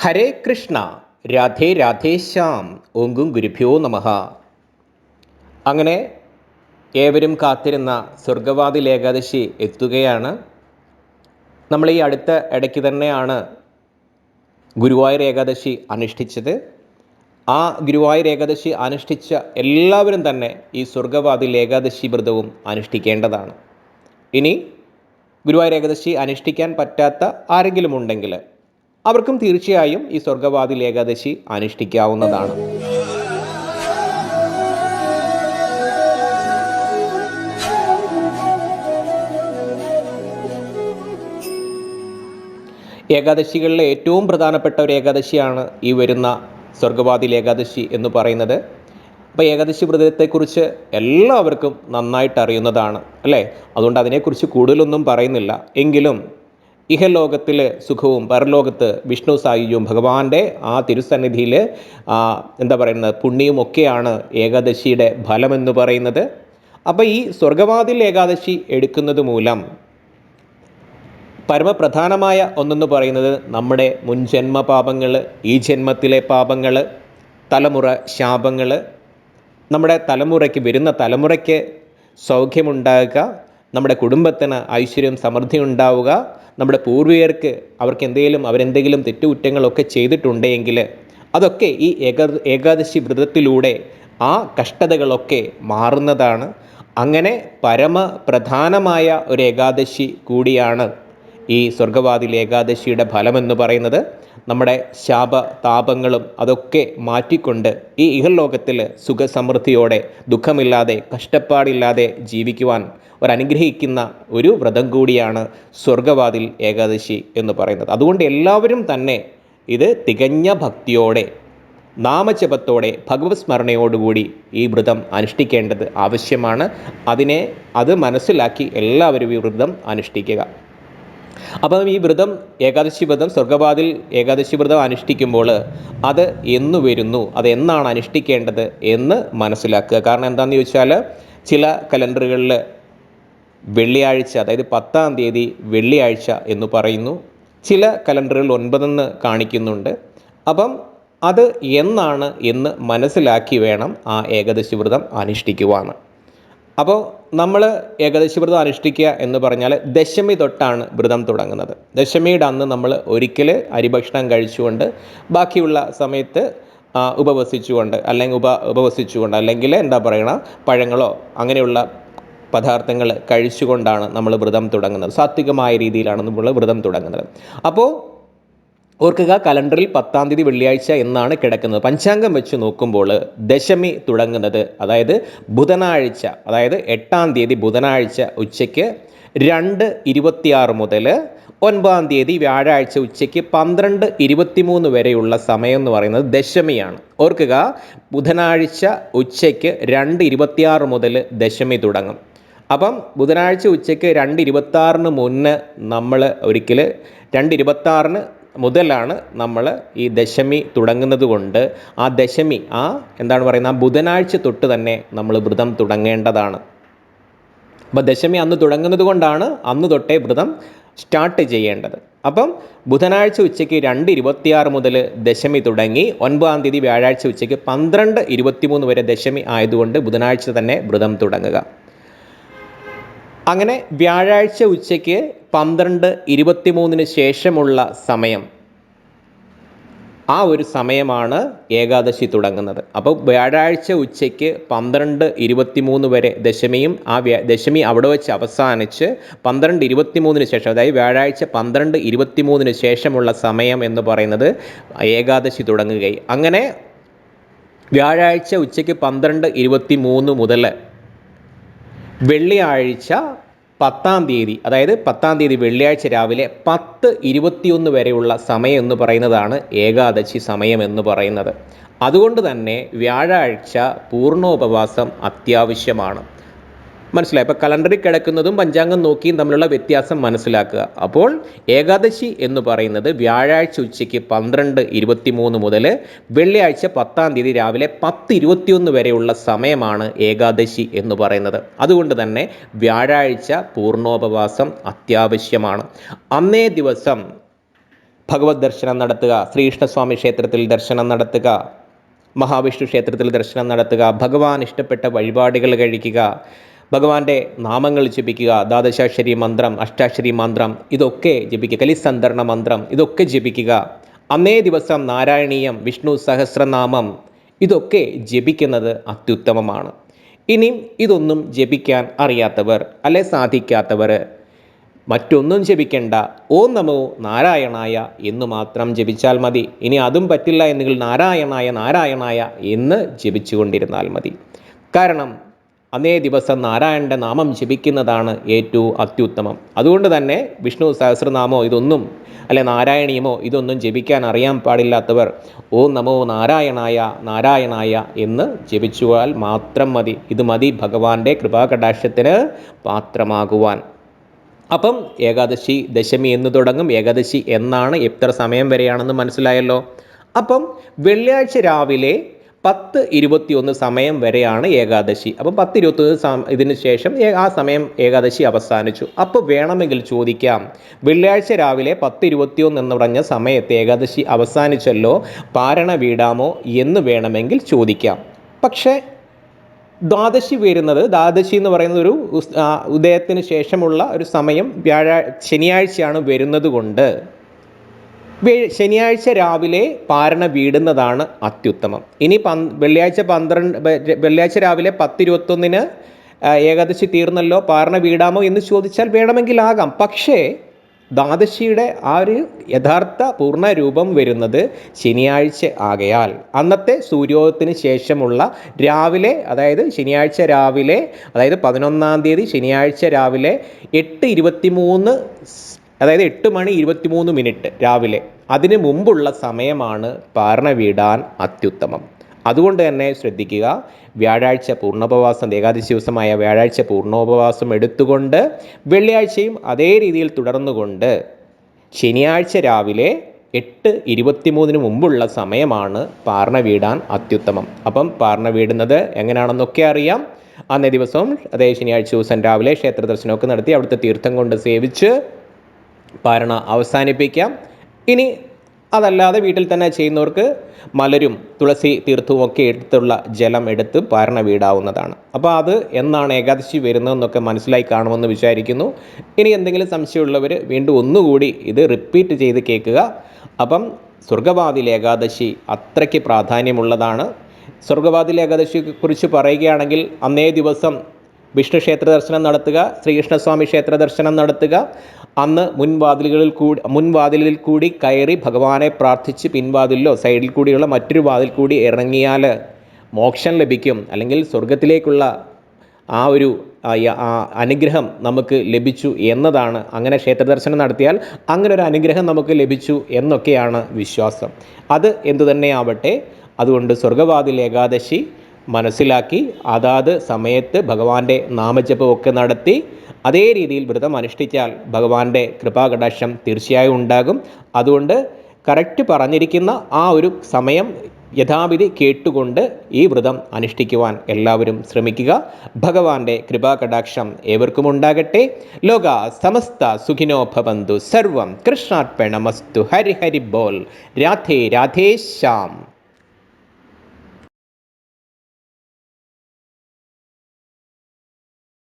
ഹരേ കൃഷ്ണ രാധേ രാധേശ്യാം ഓങ്കും ഗുരുഭ്യോ നമഃ. അങ്ങനെ ഏവരും കാത്തിരുന്ന സ്വർഗവാതിൽ ഏകാദശി എത്തുകയാണ്. നമ്മൾ ഈ അടുത്ത ഇടയ്ക്ക് തന്നെയാണ് ഗുരുവായൂർ ഏകാദശി അനുഷ്ഠിച്ചത്. ആ ഗുരുവായൂർ ഏകാദശി അനുഷ്ഠിച്ച എല്ലാവരും തന്നെ ഈ സ്വർഗവാതിൽ ഏകാദശി വ്രതവും അനുഷ്ഠിക്കേണ്ടതാണ്. ഇനി ഗുരുവായൂർ ഏകാദശി അനുഷ്ഠിക്കാൻ പറ്റാത്ത ആരെങ്കിലും ഉണ്ടെങ്കിൽ അവർക്കും തീർച്ചയായും ഈ സ്വർഗവാതിൽ ഏകാദശി അനുഷ്ഠിക്കാവുന്നതാണ്. ഏകാദശികളിലെ ഏറ്റവും പ്രധാനപ്പെട്ട ഒരു ഏകാദശിയാണ് ഈ വരുന്ന സ്വർഗവാതിൽ ഏകാദശി എന്ന് പറയുന്നത്. അപ്പോൾ ഏകാദശി വ്രതത്തെക്കുറിച്ച് എല്ലാവർക്കും നന്നായിട്ട് അറിയുന്നതാണ് അല്ലേ? അതുകൊണ്ട് അതിനെക്കുറിച്ച് കൂടുതലൊന്നും പറയുന്നില്ല. എങ്കിലും ഇഹലോകത്തിലെ സുഖവും പരലോകത്ത് വിഷ്ണു സായിയും ഭഗവാന്റെ ആ തിരുസന്നിധിയിൽ എന്താ പറയുന്നത് പുണ്യവും ഒക്കെയാണ് ഏകാദശിയുടെ ഫലമെന്ന് പറയുന്നത്. അപ്പോൾ ഈ സ്വർഗവാതിൽ ഏകാദശി എടുക്കുന്നത് മൂലം പരമപ്രധാനമായ ഒന്നെന്ന് പറയുന്നത് നമ്മുടെ മുൻജന്മ പാപങ്ങൾ ഈ ജന്മത്തിലെ പാപങ്ങൾ തലമുറ ശാപങ്ങൾ നമ്മുടെ തലമുറയ്ക്ക് വരുന്ന തലമുറയ്ക്ക് സൗഖ്യമുണ്ടാകുക നമ്മുടെ കുടുംബത്തിന് ഐശ്വര്യം സമൃദ്ധി ഉണ്ടാവുക. നമ്മുടെ പൂർവികർക്ക് അവർക്ക് എന്തെങ്കിലും അവരെന്തെങ്കിലും തെറ്റുകുറ്റങ്ങളൊക്കെ ചെയ്തിട്ടുണ്ടെങ്കിൽ അതൊക്കെ ഈ ഏക ഏകാദശി വ്രതത്തിലൂടെ ആ കഷ്ടതകളൊക്കെ മാറുന്നതാണ്. അങ്ങനെ പരമപ്രധാനമായ ഒരു ഏകാദശി കൂടിയാണ് ഈ സ്വർഗവാതിൽ ഏകാദശിയുടെ ഫലമെന്ന് പറയുന്നത്. നമ്മുടെ ശാപ താപങ്ങളും അതൊക്കെ മാറ്റിക്കൊണ്ട് ഈ ഇഹലോകത്തിൽ സുഖസമൃദ്ധിയോടെ ദുഃഖമില്ലാതെ കഷ്ടപ്പാടില്ലാതെ ജീവിക്കുവാൻ ഒരനുഗ്രഹിക്കുന്ന ഒരു വ്രതം കൂടിയാണ് സ്വർഗവാതിൽ ഏകാദശി എന്ന് പറയുന്നത്. അതുകൊണ്ട് എല്ലാവരും തന്നെ ഇത് തികഞ്ഞ ഭക്തിയോടെ നാമജപത്തോടെ ഭഗവത് സ്മരണയോടുകൂടി ഈ വ്രതം അനുഷ്ഠിക്കേണ്ടത് ആവശ്യമാണ്. അതിനെ അത് മനസ്സിലാക്കി എല്ലാവരും ഈ വ്രതം അനുഷ്ഠിക്കുക. അപ്പം ഈ വ്രതം ഏകാദശി വ്രതം സ്വർഗവാതിൽ ഏകാദശി വ്രതം അനുഷ്ഠിക്കുമ്പോൾ അത് എന്ന് വരുന്നു? അത് എന്നാണ് അനുഷ്ഠിക്കേണ്ടത് എന്ന് മനസ്സിലാക്കുക. കാരണം എന്താണെന്ന് ചോദിച്ചാൽ ചില കലണ്ടറുകളിൽ വെള്ളിയാഴ്ച അതായത് പത്താം തീയതി വെള്ളിയാഴ്ച എന്ന് പറയുന്നു. ചില കലണ്ടറുകൾ ഒൻപതെന്ന് കാണിക്കുന്നുണ്ട്. അപ്പം അത് എന്നാണ് എന്ന് മനസ്സിലാക്കി വേണം ആ ഏകദശി വ്രതം അനുഷ്ഠിക്കുവാണ് അപ്പോൾ നമ്മൾ ഏകദേശ വ്രതം അനുഷ്ഠിക്കുക എന്ന് പറഞ്ഞാൽ ദശമി തൊട്ടാണ് വ്രതം തുടങ്ങുന്നത്. ദശമിയുടെ അന്ന് നമ്മൾ ഒരിക്കൽ അരിഭക്ഷണം കഴിച്ചുകൊണ്ട് ബാക്കിയുള്ള സമയത്ത് ഉപവസിച്ചുകൊണ്ട് അല്ലെങ്കിൽ ഉപ ഉപവസിച്ചുകൊണ്ട് അല്ലെങ്കിൽ എന്താ പറയണ പഴങ്ങളോ അങ്ങനെയുള്ള പദാർത്ഥങ്ങൾ കഴിച്ചുകൊണ്ടാണ് നമ്മൾ വ്രതം തുടങ്ങുന്നത്. സാത്വികമായ രീതിയിലാണ് നമ്മൾ വ്രതം തുടങ്ങുന്നത്. അപ്പോൾ ഓർക്കുക കലണ്ടറിൽ പത്താം തീയതി വെള്ളിയാഴ്ച എന്നാണ് കിടക്കുന്നത്. പഞ്ചാംഗം വെച്ച് നോക്കുമ്പോൾ ദശമി തുടങ്ങുന്നത് അതായത് ബുധനാഴ്ച അതായത് എട്ടാം തീയതി ബുധനാഴ്ച ഉച്ചയ്ക്ക് രണ്ട് ഇരുപത്തിയാറ് മുതൽ ഒൻപതാം തീയതി വ്യാഴാഴ്ച ഉച്ചയ്ക്ക് പന്ത്രണ്ട് ഇരുപത്തിമൂന്ന് വരെയുള്ള സമയം എന്ന് പറയുന്നത് ദശമിയാണ്. ഓർക്കുക ബുധനാഴ്ച ഉച്ചയ്ക്ക് രണ്ട് ഇരുപത്തിയാറ് മുതൽ ദശമി തുടങ്ങും. അപ്പം ബുധനാഴ്ച ഉച്ചയ്ക്ക് രണ്ട് ഇരുപത്താറിന് മുന്നേ നമ്മൾ ഒരിക്കൽ രണ്ട് ഇരുപത്താറിന് മുതലാണ് നമ്മൾ ഈ ദശമി തുടങ്ങുന്നത് കൊണ്ട് ആ ദശമി ആ എന്താണ് പറയുന്നത്? ആ ബുധനാഴ്ച തൊട്ട് തന്നെ നമ്മൾ വ്രതം തുടങ്ങേണ്ടതാണ്. അപ്പോൾ ദശമി അന്ന് തുടങ്ങുന്നത് കൊണ്ടാണ് അന്ന് തൊട്ടേ വ്രതം സ്റ്റാർട്ട് ചെയ്യേണ്ടത്. അപ്പം ബുധനാഴ്ച ഉച്ചയ്ക്ക് രണ്ട് ഇരുപത്തിയാറ് മുതൽ ദശമി തുടങ്ങി ഒൻപതാം തീയതി വ്യാഴാഴ്ച ഉച്ചയ്ക്ക് പന്ത്രണ്ട് ഇരുപത്തിമൂന്ന് വരെ ദശമി ആയതുകൊണ്ട് ബുധനാഴ്ച തന്നെ വ്രതം തുടങ്ങുക. അങ്ങനെ വ്യാഴാഴ്ച ഉച്ചയ്ക്ക് പന്ത്രണ്ട് ഇരുപത്തിമൂന്നിന് ശേഷമുള്ള സമയം. ആ ഒരു സമയമാണ് ഏകാദശി തുടങ്ങുന്നത്. അപ്പോൾ വ്യാഴാഴ്ച ഉച്ചയ്ക്ക് പന്ത്രണ്ട് ഇരുപത്തിമൂന്ന് വരെ ദശമിയും ആ ദശമി അവിടെ വെച്ച് അവസാനിച്ച് പന്ത്രണ്ട് ഇരുപത്തിമൂന്നിന് ശേഷം അതായത് വ്യാഴാഴ്ച പന്ത്രണ്ട് ഇരുപത്തിമൂന്നിന് ശേഷമുള്ള സമയം എന്ന് പറയുന്നത് ഏകാദശി തുടങ്ങുകയായി അങ്ങനെ വ്യാഴാഴ്ച ഉച്ചയ്ക്ക് പന്ത്രണ്ട് ഇരുപത്തി മൂന്ന് മുതൽ വെള്ളിയാഴ്ച പത്താം തീയതി അതായത് പത്താം തീയതി വെള്ളിയാഴ്ച രാവിലെ പത്ത് ഇരുപത്തിയൊന്ന് വരെയുള്ള സമയം എന്ന് പറയുന്നതാണ് ഏകാദശി സമയം എന്ന് പറയുന്നത്. അതുകൊണ്ട് തന്നെ വ്യാഴാഴ്ച പൂർണോപവാസം അത്യാവശ്യമാണ്. മനസ്സിലായി. അപ്പോൾ കലണ്ടറിൽ കിടക്കുന്നതും പഞ്ചാംഗം നോക്കിയും തമ്മിലുള്ള വ്യത്യാസം മനസ്സിലാക്കുക. അപ്പോൾ ഏകാദശി എന്ന് പറയുന്നത് വ്യാഴാഴ്ച ഉച്ചയ്ക്ക് പന്ത്രണ്ട് ഇരുപത്തി മൂന്ന് മുതൽ വെള്ളിയാഴ്ച പത്താം തീയതി രാവിലെ പത്ത് ഇരുപത്തിയൊന്ന് വരെയുള്ള സമയമാണ് ഏകാദശി എന്ന് പറയുന്നത്. അതുകൊണ്ട് തന്നെ വ്യാഴാഴ്ച പൂർണോപവാസം അത്യാവശ്യമാണ്. അന്നേ ദിവസം ഭഗവത് ദർശനം നടത്തുക ശ്രീകൃഷ്ണസ്വാമി ക്ഷേത്രത്തിൽ ദർശനം നടത്തുക മഹാവിഷ്ണു ക്ഷേത്രത്തിൽ ദർശനം നടത്തുക ഭഗവാൻ ഇഷ്ടപ്പെട്ട വഴിപാടുകൾ കഴിക്കുക ഭഗവാന്റെ നാമങ്ങൾ ജപിക്കുക ദ്വാദശാക്ഷരി മന്ത്രം അഷ്ടാക്ഷരി മന്ത്രം ഇതൊക്കെ ജപിക്കുക കലിസന്ധരണ മന്ത്രം ഇതൊക്കെ ജപിക്കുക. അന്നേ ദിവസം നാരായണീയം വിഷ്ണു സഹസ്രനാമം ഇതൊക്കെ ജപിക്കുന്നത് അത്യുത്തമമാണ്. ഇനിയും ഇതൊന്നും ജപിക്കാൻ അറിയാത്തവർ അല്ലെ സാധിക്കാത്തവർ മറ്റൊന്നും ജപിക്കേണ്ട. ഓം നമോ നാരായണായ എന്ന് മാത്രം ജപിച്ചാൽ മതി. ഇനി അതും പറ്റില്ല എന്നെങ്കിൽ നാരായണായ നാരായണായ എന്ന് ജപിച്ചുകൊണ്ടിരുന്നാൽ മതി. കാരണം അന്നേ ദിവസം നാരായണന്റെ നാമം ജപിക്കുന്നതാണ് ഏറ്റവും അത്യുത്തമം. അതുകൊണ്ട് തന്നെ വിഷ്ണു സഹസ്രനാമോ ഇതൊന്നും അല്ലെ നാരായണീയമോ ഇതൊന്നും ജപിക്കാൻ അറിയാൻ പാടില്ലാത്തവർ ഓം നമോ നാരായണായ നാരായണായ എന്ന് ജപിച്ചുവാൽ മാത്രം മതി. ഇത് മതി ഭഗവാന്റെ കൃപാകടാക്ഷത്തിന് പാത്രമാകുവാൻ. അപ്പം ഏകാദശി ദശമി എന്ന് തുടങ്ങും. ഏകാദശി എന്നാണ് എത്ര സമയം വരെയാണെന്ന് മനസ്സിലായല്ലോ? അപ്പം വെള്ളിയാഴ്ച രാവിലെ പത്ത് ഇരുപത്തിയൊന്ന് സമയം വരെയാണ് ഏകാദശി. അപ്പം പത്ത് ഇരുപത്തൊന്ന് ഇതിന് ശേഷം ആ സമയം ഏകാദശി അവസാനിച്ചു. അപ്പോൾ വേണമെങ്കിൽ ചോദിക്കാം. വെള്ളിയാഴ്ച രാവിലെ പത്ത് ഇരുപത്തിയൊന്ന് എന്ന് പറഞ്ഞ സമയത്ത് ഏകാദശി അവസാനിച്ചല്ലോ പാരണ വീടാമോ എന്ന് വേണമെങ്കിൽ ചോദിക്കാം. പക്ഷേ ദ്വാദശി വരുന്നത് ദ്വാദശി എന്ന് പറയുന്ന ഒരു ഉദയത്തിന് ശേഷമുള്ള ഒരു സമയം വ്യാഴാ ശനിയാഴ്ചയാണ് വരുന്നത് കൊണ്ട് ശനിയാഴ്ച രാവിലെ പാരണ വീടുന്നതാണ് അത്യുത്തമം. ഇനി പന് വെള്ളിയാഴ്ച പന്ത്രണ്ട് വെള്ളിയാഴ്ച രാവിലെ പത്തിരുപത്തൊന്നിന് ഏകാദശി തീർന്നല്ലോ പാരണ വീടാമോ എന്ന് ചോദിച്ചാൽ വേണമെങ്കിൽ ആകാം പക്ഷേ ദ്വാദശിയുടെ ആ ഒരു യഥാർത്ഥ പൂർണ രൂപം വരുന്നത് ശനിയാഴ്ച ആകയാൽ. അന്നത്തെ സൂര്യോദയത്തിന് ശേഷമുള്ള രാവിലെ അതായത് ശനിയാഴ്ച രാവിലെ അതായത് പതിനൊന്നാം തീയതി ശനിയാഴ്ച രാവിലെ എട്ട് ഇരുപത്തി മൂന്ന് അതായത് എട്ട് മണി ഇരുപത്തിമൂന്ന് മിനിറ്റ് രാവിലെ. അതിന് മുമ്പുള്ള സമയമാണ് പാർണ വീടാൻ അത്യുത്തമം. അതുകൊണ്ട് തന്നെ ശ്രദ്ധിക്കുക വ്യാഴാഴ്ച പൂർണോപവാസം ഏകാദശി ദിവസമായ വ്യാഴാഴ്ച പൂർണോപവാസം എടുത്തുകൊണ്ട് വെള്ളിയാഴ്ചയും അതേ രീതിയിൽ തുടർന്നുകൊണ്ട് ശനിയാഴ്ച രാവിലെ എട്ട് ഇരുപത്തിമൂന്നിന് മുമ്പുള്ള സമയമാണ് പാർണ വീടാൻ അത്യുത്തമം. അപ്പം പാർണ വീടുന്നത് എങ്ങനെയാണെന്നൊക്കെ അറിയാം. അന്നേ ദിവസം അതേ ശനിയാഴ്ച ദിവസം രാവിലെ ക്ഷേത്ര ദർശനമൊക്കെ നടത്തി അവിടുത്തെ തീർത്ഥം കൊണ്ട് സേവിച്ച് പാരണ അവസാനിപ്പിക്കാം. ഇനി അതല്ലാതെ വീട്ടിൽ തന്നെ ചെയ്യുന്നവർക്ക് മലരും തുളസി തീർത്ഥവും ഒക്കെ എടുത്തുള്ള ജലം എടുത്ത് പാരണ വീടാവുന്നതാണ്. അപ്പോൾ അത് എന്നാണ് ഏകാദശി വരുന്നതെന്നൊക്കെ മനസ്സിലായി കാണുമെന്ന് വിചാരിക്കുന്നു. ഇനി എന്തെങ്കിലും സംശയമുള്ളവർ വീണ്ടും ഒന്നുകൂടി ഇത് റിപ്പീറ്റ് ചെയ്ത് കേൾക്കുക. അപ്പം സ്വർഗവാതിൽ ഏകാദശി അത്രയ്ക്ക് പ്രാധാന്യമുള്ളതാണ്. സ്വർഗവാതിൽ ഏകാദശിയെ കുറിച്ച് പറയുകയാണെങ്കിൽ അന്നേ ദിവസം വിഷ്ണു ക്ഷേത്ര ദർശനം നടത്തുക ശ്രീകൃഷ്ണസ്വാമി ക്ഷേത്ര ദർശനം നടത്തുക. അന്ന് മുൻവാതിലുകളിൽ കൂടി മുൻവാതിലിൽ കൂടി കയറി ഭഗവാനെ പ്രാർത്ഥിച്ച് പിൻവാതിലിലോ സൈഡിൽ കൂടിയുള്ള മറ്റൊരു വാതിൽ കൂടി ഇറങ്ങിയാൽ മോക്ഷം ലഭിക്കും. അല്ലെങ്കിൽ സ്വർഗത്തിലേക്കുള്ള ആ ഒരു അനുഗ്രഹം നമുക്ക് ലഭിച്ചു എന്നതാണ്. അങ്ങനെ ക്ഷേത്രദർശനം നടത്തിയാൽ അങ്ങനെ ഒരു അനുഗ്രഹം നമുക്ക് ലഭിച്ചു എന്നൊക്കെയാണ് വിശ്വാസം. അത് എന്തു തന്നെയാവട്ടെ അതുകൊണ്ട് സ്വർഗവാതിൽ ഏകാദശി മനസ്സിലാക്കി അതാത് സമയത്ത് ഭഗവാന്റെ നാമജപമൊക്കെ നടത്തി അതേ രീതിയിൽ വ്രതം അനുഷ്ഠിച്ചാൽ ഭഗവാന്റെ കൃപാകടാക്ഷം തീർച്ചയായും ഉണ്ടാകും. അതുകൊണ്ട് കറക്റ്റ് പറഞ്ഞിരിക്കുന്ന ആ ഒരു സമയം യഥാവിധി കേട്ടുകൊണ്ട് ഈ വ്രതം അനുഷ്ഠിക്കുവാൻ എല്ലാവരും ശ്രമിക്കുക. ഭഗവാന്റെ കൃപാകടാക്ഷം ഏവർക്കും ഉണ്ടാകട്ടെ. ലോക സമസ്ത സുഖിനോ ഭവന്തു. സർവം കൃഷ്ണാർപ്പണമസ്തു. ഹരിഹരി ഹരി ബോൽ രാധേ രാധേശ്യാം